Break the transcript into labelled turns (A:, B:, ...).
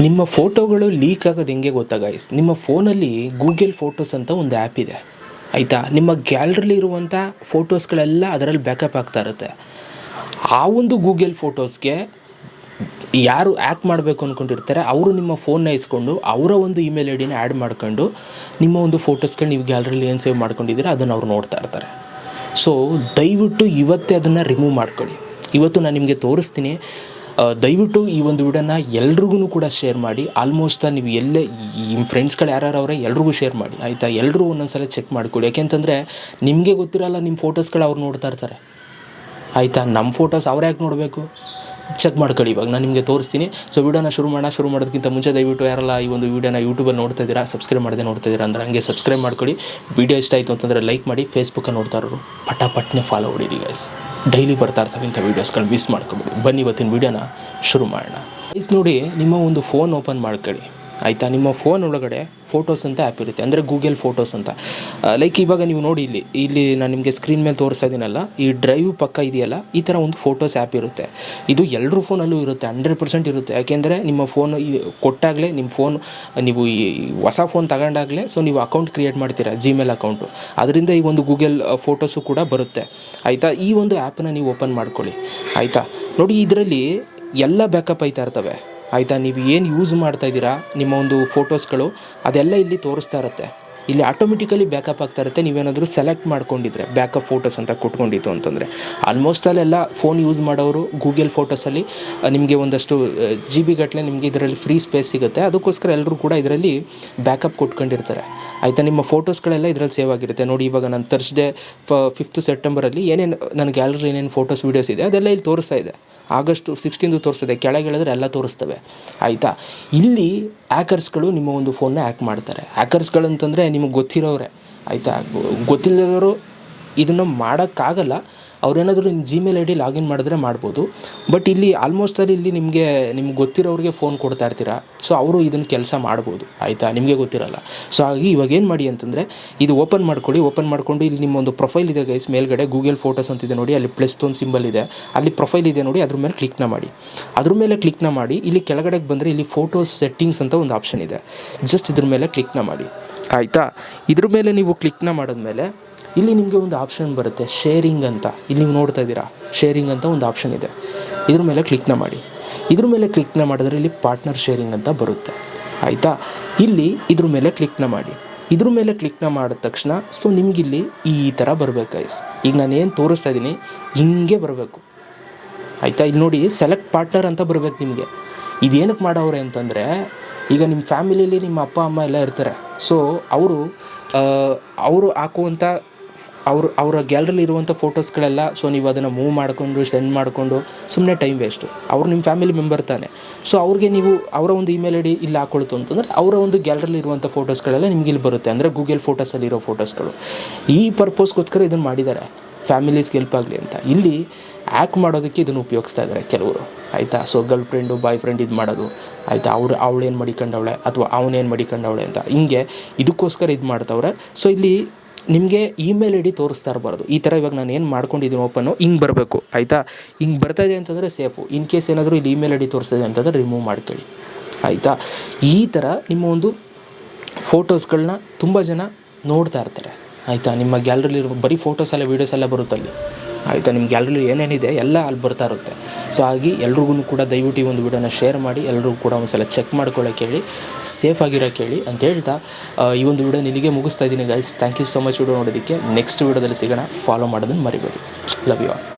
A: ನಿಮ್ಮ ಫೋಟೋಗಳು ಲೀಕ್ ಆಗೋದು ಹೆಂಗೆ ಗೊತ್ತಾ ಗೈಸ್ ನಿಮ್ಮ ಫೋನಲ್ಲಿ ಗೂಗಲ್ ಫೋಟೋಸ್ ಅಂತ ಒಂದು ಆ್ಯಪ್ ಇದೆ. ಆಯಿತಾ? ನಿಮ್ಮ ಗ್ಯಾಲರಿಲಿ ಇರುವಂಥ ಫೋಟೋಸ್ಗಳೆಲ್ಲ ಅದರಲ್ಲಿ ಬ್ಯಾಕಪ್ ಆಗ್ತಾ ಇರುತ್ತೆ. ಆ ಒಂದು ಗೂಗಲ್ ಫೋಟೋಸ್ಗೆ ಯಾರು ಆ್ಯಕ್ ಮಾಡಬೇಕು ಅಂದ್ಕೊಂಡಿರ್ತಾರೆ ಅವರು ನಿಮ್ಮ ಫೋನ್ನ ಇಸ್ಕೊಂಡು, ಅವರ ಒಂದು ಇಮೇಲ್ ಐ ಡಿನ ಆ್ಯಡ್ ಮಾಡ್ಕೊಂಡು, ನಿಮ್ಮ ಒಂದು ಫೋಟೋಸ್ಗಳು ನೀವು ಗ್ಯಾಲರಿಲಿ ಏನು ಸೇವ್ ಮಾಡ್ಕೊಂಡಿದ್ದೀರಾ, ಅದನ್ನು ಅವ್ರು ನೋಡ್ತಾ ಇರ್ತಾರೆ. ಸೊ ದಯವಿಟ್ಟು ಇವತ್ತೇ ಅದನ್ನು ರಿಮೂವ್ ಮಾಡ್ಕೊಳ್ಳಿ. ಇವತ್ತು ನಾನು ನಿಮಗೆ ತೋರಿಸ್ತೀನಿ. ದಯವಿಟ್ಟು ಈ ಒಂದು ವಿಡಿಯೋನ ಎಲ್ರಿಗೂ ಕೂಡ ಶೇರ್ ಮಾಡಿ. ಆಲ್ಮೋಸ್ಟ್ ನೀವು ಎಲ್ಲೇ ನಿಮ್ಮ ಫ್ರೆಂಡ್ಸ್ಗಳು ಯಾರ್ಯಾರು ಅವರೇ ಎಲ್ರಿಗೂ ಶೇರ್ ಮಾಡಿ. ಆಯಿತಾ? ಎಲ್ಲರೂ ಒಂದೊಂದ್ಸಲ ಚೆಕ್ ಮಾಡ್ಕೊಳ್ಳಿ. ಯಾಕೆಂತಂದರೆ ನಿಮಗೆ ಗೊತ್ತಿರಲ್ಲ ನಿಮ್ಮ ಫೋಟೋಸ್ಗಳು ಅವ್ರು ನೋಡ್ತಾ ಇರ್ತಾರೆ. ಆಯಿತಾ? ನಮ್ಮ ಫೋಟೋಸ್ ಅವ್ರು ಯಾಕೆ ನೋಡಬೇಕು? ಚೆಕ್ ಮಾಡ್ಕೊಳ್ಳಿ ಇವಾಗ. ನಾನು ನಿಮಗೆ ತೋರಿಸ್ತೀನಿ. ಸೊ ವಿಡಿಯೋನ ಶುರು ಮಾಡೋಣ ಶುರು ಮಾಡೋದಕ್ಕಿಂತ ಮುಂಚೆ ದಯವಿಟ್ಟು ಯಾರಲ್ಲ ಈ ಒಂದು ವಿಡಿಯೋನ ಯೂಟ್ಯೂಬಲ್ಲಿ ನೋಡ್ತಾ ಇದ್ದೀರಾ ಸಬ್ಸ್ಕ್ರೈಬ್ ಮಾಡದೆ ನೋಡ್ತಾ ಇದ್ದೀರಾ ಅಂದ್ರೆ ಹಂಗೆ ಸಬ್ಸ್ಕ್ರೈಬ್ ಮಾಡ್ಕೊಳ್ಳಿ. ವಿಡಿಯೋ ಇಷ್ಟ ಆಯಿತು ಅಂತಂದರೆ ಲೈಕ್ ಮಾಡಿ. ಫೇಸ್ಬುಕ್ಕಲ್ಲಿ ನೋಡ್ತಾ ಇರೋರು ಪಟ ಪಟ್ನೆ ಫಾಲೋ ಹೊಡೀರಿ ಗೈಸ್ ಡೈಲಿ ಬರ್ತಾ ಇರ್ತವೆ ಇಂಥ ವೀಡಿಯೋಸ್ಗಳು ಮಿಸ್ ಮಾಡ್ಕೊಬೇಡಿ. ಬನ್ನಿ ಇವತ್ತಿನ ವೀಡಿಯೋನ ಶುರು ಮಾಡೋಣ. ಇಸ್ ನೋಡಿ, ನಿಮ್ಮ ಒಂದು ಫೋನ್ ಓಪನ್ ಮಾಡ್ಕೊಳ್ಳಿ. ಆಯಿತಾ? ನಿಮ್ಮ ಫೋನ್ ಒಳಗಡೆ ಫೋಟೋಸ್ ಅಂತ ಆ್ಯಪ್ ಇರುತ್ತೆ. ಅಂದರೆ ಗೂಗಲ್ ಫೋಟೋಸ್ ಅಂತ. ಲೈಕ್ ಇವಾಗ ನೀವು ನೋಡಿ ಇಲ್ಲಿ ಇಲ್ಲಿ ನಾನು ನಿಮಗೆ ಸ್ಕ್ರೀನ್ ಮೇಲೆ ತೋರಿಸ್ತಾ ಇದ್ದೀನಲ್ಲ ಈ ಡ್ರೈವ್ ಪಕ್ಕ ಇದೆಯಲ್ಲ, ಈ ಥರ ಒಂದು ಫೋಟೋಸ್ ಆ್ಯಪ್ ಇರುತ್ತೆ. ಇದು ಎಲ್ಲರ ಫೋನಲ್ಲೂ ಇರುತ್ತೆ ಹಂಡ್ರೆಡ್ ಪರ್ಸೆಂಟ್ ಇರುತ್ತೆ. ಯಾಕೆಂದರೆ ನಿಮ್ಮ ಫೋನ್ ಕೊಟ್ಟಾಗಲೇ ನಿಮ್ಮ ಫೋನ್ ನೀವು ಈ ಹೊಸ ಫೋನ್ ತಗೊಂಡಾಗಲೇ ಸೊ ನೀವು ಅಕೌಂಟ್ ಕ್ರಿಯೇಟ್ ಮಾಡ್ತೀರಾ ಜಿಮೇಲ್ ಅಕೌಂಟು ಅದರಿಂದ ಈ ಒಂದು ಗೂಗಲ್ ಫೋಟೋಸು ಕೂಡ ಬರುತ್ತೆ. ಆಯಿತಾ? ಈ ಒಂದು ಆ್ಯಪನ್ನ ನೀವು ಓಪನ್ ಮಾಡ್ಕೊಳ್ಳಿ. ಆಯಿತಾ? ನೋಡಿ, ಇದರಲ್ಲಿ ಎಲ್ಲ ಬ್ಯಾಕಪ್ ಆಯ್ತಾ ಇರ್ತವೆ? ಆಯಿತಾ ನೀವು ಏನು ಯೂಸ್ ಮಾಡ್ತಾ ಇದ್ದೀರಾ ನಿಮ್ಮ ಒಂದು ಫೋಟೋಸ್ಗಳು ಅದೆಲ್ಲ ಇಲ್ಲಿ ತೋರಿಸ್ತಾ ಇರುತ್ತೆ. ಇಲ್ಲಿ ಆಟೋಮೆಟಿಕಲಿ ಬ್ಯಾಕಪ್ ಆಗ್ತಾ ಇರುತ್ತೆ. ನೀವೇನಾದರೂ ಸೆಲೆಕ್ಟ್ ಮಾಡ್ಕೊಂಡಿದ್ರೆ ಬ್ಯಾಕಪ್ ಫೋಟೋಸ್ ಅಂತ ಕೊಟ್ಕೊಂಡಿತ್ತು ಅಂತಂದರೆ. ಆಲ್ಮೋಸ್ಟ್ ಅಲ್ಲೆಲ್ಲ ಫೋನ್ ಯೂಸ್ ಮಾಡೋರು ಗೂಗಲ್ ಫೋಟೋಸಲ್ಲಿ ನಿಮಗೆ ಒಂದಷ್ಟು ಜಿ ಬಿ ಗಟ್ಟಲೆ ನಿಮಗೆ ಇದರಲ್ಲಿ ಫ್ರೀ ಸ್ಪೇಸ್ ಸಿಗುತ್ತೆ. ಅದಕ್ಕೋಸ್ಕರ ಎಲ್ಲರೂ ಕೂಡ ಇದರಲ್ಲಿ ಬ್ಯಾಕಪ್ ಕೊಟ್ಕೊಂಡಿರ್ತಾರೆ. ಆಯಿತಾ? ನಿಮ್ಮ ಫೋಟೋಸ್ಗಳೆಲ್ಲ ಇದರಲ್ಲಿ ಸೇವ್ ಆಗಿರುತ್ತೆ. ನೋಡಿ, ಇವಾಗ ನಾನು ತರ್ಸ್ಡೇ ಫಿಫ್ತ್ ಸೆಪ್ಟೆಂಬರಲ್ಲಿ ಏನೇನು, ನನ್ನ ಗ್ಯಾಲರಿ ಏನೇನು ಫೋಟೋಸ್ ವೀಡಿಯೋಸ್ ಇದೆ, ಅದೆಲ್ಲ ಇಲ್ಲಿ ತೋರಿಸ್ತಾ ಇದೆ. ಆಗಸ್ಟ್ ಸಿಕ್ಸ್ಟೀನ್ದು ತೋರಿಸ್ತದೆ ಕೆಳಗೆ ಹೇಳಿದ್ರೆ ಎಲ್ಲ ತೋರಿಸ್ತವೆ. ಆಯಿತಾ? ಇಲ್ಲಿ ಹ್ಯಾಕರ್ಸ್ಗಳು ನಿಮ್ಮ ಒಂದು ಫೋನ್ನ ಹ್ಯಾಕ್ ಮಾಡ್ತಾರೆ. ಹ್ಯಾಕರ್ಸ್ಗಳು ಅಂತಂದರೆ ನಿಮಗೆ ಗೊತ್ತಿರೋರೆ ಆಯಿತಾ? ಗೊತ್ತಿಲ್ಲದವರು ಇದನ್ನು ಮಾಡೋಕ್ಕಾಗಲ್ಲ. ಅವ್ರೇನಾದರೂ ನಿಮ್ಮ ಜಿಮೇಲ್ ಐ ಡಿ ಲಾಗಿನ್ ಮಾಡಿದ್ರೆ ಮಾಡ್ಬೋದು. ಬಟ್ ಇಲ್ಲಿ ಆಲ್ಮೋಸ್ಟ್ ಅಲ್ಲಿ ಇಲ್ಲಿ ನಿಮಗೆ, ನಿಮ್ಗೆ ಗೊತ್ತಿರೋರಿಗೆ ಫೋನ್ ಕೊಡ್ತಾ ಇರ್ತೀರಾ? ಸೊ ಅವರು ಇದನ್ನು ಕೆಲಸ ಮಾಡ್ಬೋದು, ಆಯಿತಾ? ನಿಮಗೆ ಗೊತ್ತಿರಲ್ಲ. ಸೊ ಹಾಗಾಗಿ ಇವಾಗ ಏನು ಮಾಡಿ ಅಂತಂದರೆ, ಇದು ಓಪನ್ ಮಾಡ್ಕೊಳ್ಳಿ ಓಪನ್ ಮಾಡ್ಕೊಂಡು ಇಲ್ಲಿ ನಿಮ್ಮ ಒಂದು ಪ್ರೊಫೈಲ್ ಇದೆ ಗೈಸ್ ಮೇಲ್ಗಡೆ ಗೂಗಲ್ ಫೋಟೋಸ್ ಅಂತಿದೆ ನೋಡಿ, ಅಲ್ಲಿ ಪ್ಲಸ್ ಒಂದು ಸಿಂಬಲ್ ಇದೆ. ಅಲ್ಲಿ ಪ್ರೊಫೈಲ್ ಇದೆ ನೋಡಿ, ಅದ್ರ ಮೇಲೆ ಕ್ಲಿಕ್ನ ಮಾಡಿ. ಅದ್ರ ಮೇಲೆ ಕ್ಲಿಕ್ನ ಮಾಡಿ, ಇಲ್ಲಿ ಕೆಳಗಡೆಗೆ ಬಂದರೆ ಇಲ್ಲಿ ಫೋಟೋಸ್ ಸೆಟ್ಟಿಂಗ್ಸ್ ಅಂತ ಒಂದು ಆಪ್ಷನ್ ಇದೆ. ಜಸ್ಟ್ ಇದ್ರ ಮೇಲೆ ಕ್ಲಿಕ್ನ ಮಾಡಿ. ಆಯಿತಾ? ಇದ್ರ ಮೇಲೆ ನೀವು ಕ್ಲಿಕ್ನ ಮಾಡಿದ್ಮೇಲೆ ಇಲ್ಲಿ ನಿಮಗೆ ಒಂದು ಆಪ್ಷನ್ ಬರುತ್ತೆ ಶೇರಿಂಗ್ ಅಂತ. ಇಲ್ಲಿ ನೀವು ನೋಡ್ತಾ ಇದ್ದೀರಾ? ಶೇರಿಂಗ್ ಅಂತ ಒಂದು ಆಪ್ಷನ್ ಇದೆ. ಇದ್ರ ಮೇಲೆ ಕ್ಲಿಕ್ನ ಮಾಡಿ. ಇದ್ರ ಮೇಲೆ ಕ್ಲಿಕ್ನ ಮಾಡಿದ್ರೆ ಇಲ್ಲಿ ಪಾರ್ಟ್ನರ್ ಶೇರಿಂಗ್ ಅಂತ ಬರುತ್ತೆ. ಆಯಿತಾ? ಇಲ್ಲಿ ಇದ್ರ ಮೇಲೆ ಕ್ಲಿಕ್ನ ಮಾಡಿ. ಇದ್ರ ಮೇಲೆ ಕ್ಲಿಕ್ನ ಮಾಡಿದ ತಕ್ಷಣ ಸೊ ನಿಮಗಿಲ್ಲಿ ಈ ಥರ ಬರಬೇಕು ಐಸ್ ಈಗ ನಾನು ಏನು ತೋರಿಸ್ತಾ ಇದ್ದೀನಿ ಹಿಂಗೆ ಬರಬೇಕು. ಆಯಿತಾ? ಇಲ್ಲಿ ನೋಡಿ ಸೆಲೆಕ್ಟ್ ಪಾರ್ಟ್ನರ್ ಅಂತ ಬರಬೇಕು ನಿಮಗೆ. ಇದೇನಕ್ಕೆ ಮಾಡೋವ್ರೆ ಅಂತಂದರೆ, ಈಗ ನಿಮ್ಮ ಫ್ಯಾಮಿಲಿಯಲ್ಲಿ ನಿಮ್ಮ ಅಪ್ಪ, ಅಮ್ಮ ಎಲ್ಲ ಇರ್ತಾರೆ. ಸೊ ಅವರು ಅವರು ಹಾಕುವಂಥ ಅವರು, ಅವರ ಗ್ಯಾಲರಿಲಿ ಇರುವಂಥ ಫೋಟೋಸ್ಗಳೆಲ್ಲ ಸೊ ನೀವು ಅದನ್ನು ಮೂವ್ ಮಾಡಿಕೊಂಡು ಸೆಂಡ್ ಮಾಡಿಕೊಂಡು ಸುಮ್ಮನೆ ಟೈಮ್ ವೇಸ್ಟು ಅವ್ರು ನಿಮ್ಮ ಫ್ಯಾಮಿಲಿ ಮೆಂಬರ್ ತಾನೆ. ಸೊ ಅವ್ರಿಗೆ ನೀವು ಅವರ ಒಂದು ಇಮೇಲ್ ಐ ಡಿ ಇಲ್ಲಿ ಹಾಕೊಳ್ತು ಅಂತಂದರೆ, ಅವರ ಒಂದು ಗ್ಯಾಲರಿಲಿ ಇರುವಂಥ ಫೋಟೋಸ್ಗಳೆಲ್ಲ ನಿಮ್ಗೆ ಇಲ್ಲಿ ಬರುತ್ತೆ. ಅಂದರೆ ಗೂಗಲ್ ಫೋಟೋಸಲ್ಲಿರೋ ಫೋಟೋಸ್ಗಳು ಈ ಪರ್ಪೋಸ್ಗೋಸ್ಕರ ಇದನ್ನು ಮಾಡಿದ್ದಾರೆ. ಫ್ಯಾಮಿಲೀಸ್ಗೆ ಹೆಲ್ಪ್ ಆಗಲಿ ಅಂತ. ಇಲ್ಲಿ ಆ್ಯಕ್ ಮಾಡೋದಕ್ಕೆ ಇದನ್ನು ಉಪಯೋಗಿಸ್ತಾ ಇದ್ದಾರೆ ಕೆಲವರು. ಆಯಿತಾ? So girlfriend boyfriend ಇದು ಮಾಡೋದು. ಆಯಿತಾ? ಅವ್ರು ಅವಳೇನು ಮಡಿಕೊಂಡವಳೆ ಅಥವಾ ಅವನೇನು ಮಡಿಕೊಂಡವಳೆ ಅಂತ. ಹಿಂಗೆ ಇದಕ್ಕೋಸ್ಕರ ಇದು ಮಾಡ್ತವ್ರೆ. ಸೊ ಇಲ್ಲಿ ನಿಮಗೆ ಇಮೇಲ್ ಐ ಡಿ ತೋರಿಸ್ತಾ ಇರಬಾರ್ದು. ಈ ಥರ ಇವಾಗ ನಾನು ಏನು ಮಾಡ್ಕೊಂಡಿದ್ದೀನಿ ಓಪನ್ನು, ಹಿಂಗೆ ಬರಬೇಕು. ಆಯಿತಾ? ಹಿಂಗೆ ಬರ್ತಾ ಇದೆ ಅಂತಂದರೆ ಸೇಫು ಇನ್ ಕೇಸ್ ಏನಾದರೂ ಇಲ್ಲಿ ಇಮೇಲ್ ಐ ಡಿ ತೋರಿಸ್ತಾ ಇದೆ ಅಂತಂದರೆ ರಿಮೂವ್ ಮಾಡ್ಕೊಳ್ಳಿ. ಆಯಿತಾ? ಈ ಥರ ನಿಮ್ಮ ಒಂದು ಫೋಟೋಸ್ಗಳನ್ನ ತುಂಬ ಜನ ನೋಡ್ತಾ ಇರ್ತಾರೆ. ಆಯಿತಾ? ನಿಮ್ಮ ಗ್ಯಾಲರಿಲಿರೋ ಬರೀ ಫೋಟೋಸ್ ಎಲ್ಲ ವೀಡಿಯೋಸ್ ಎಲ್ಲ ಬರುತ್ತೆ ಅಲ್ಲಿ ಆಯಿತಾ? ನಿಮ್ಮ ಗ್ಯಾಲರಿ ಏನೇನಿದೆ ಎಲ್ಲ ಅಲ್ಲಿ ಬರ್ತಾ ಇರುತ್ತೆ. ಸೊ ಹಾಗೆ ಎಲ್ರಿಗೂ ಕೂಡ ದಯವಿಟ್ಟು ಈ ಒಂದು ವಿಡಿಯೋನ ಶೇರ್ ಮಾಡಿ, ಎಲ್ರಿಗೂ ಕೂಡ ಒಂದು ಸಲ ಚೆಕ್ ಮಾಡ್ಕೊಳ್ಳೋಕೆ ಹೇಳಿ ಸೇಫ್ ಆಗಿರೋಕೆ ಹೇಳಿ ಅಂತ ಹೇಳ್ತಾ ಈ ಒಂದು ವಿಡಿಯೋ ಇಲ್ಲಿಗೆ ಮುಗಿಸ್ತಾ ಇದ್ದೀನಿ guys thank you so much video ನೋಡೋದಕ್ಕೆ ನೆಕ್ಸ್ಟ್ ವಿಡಿಯೋದಲ್ಲಿ ಸಿಗೋಣ. ಫಾಲೋ ಮಾಡೋದನ್ನು ಮರಿಬೇಡಿ. Love you all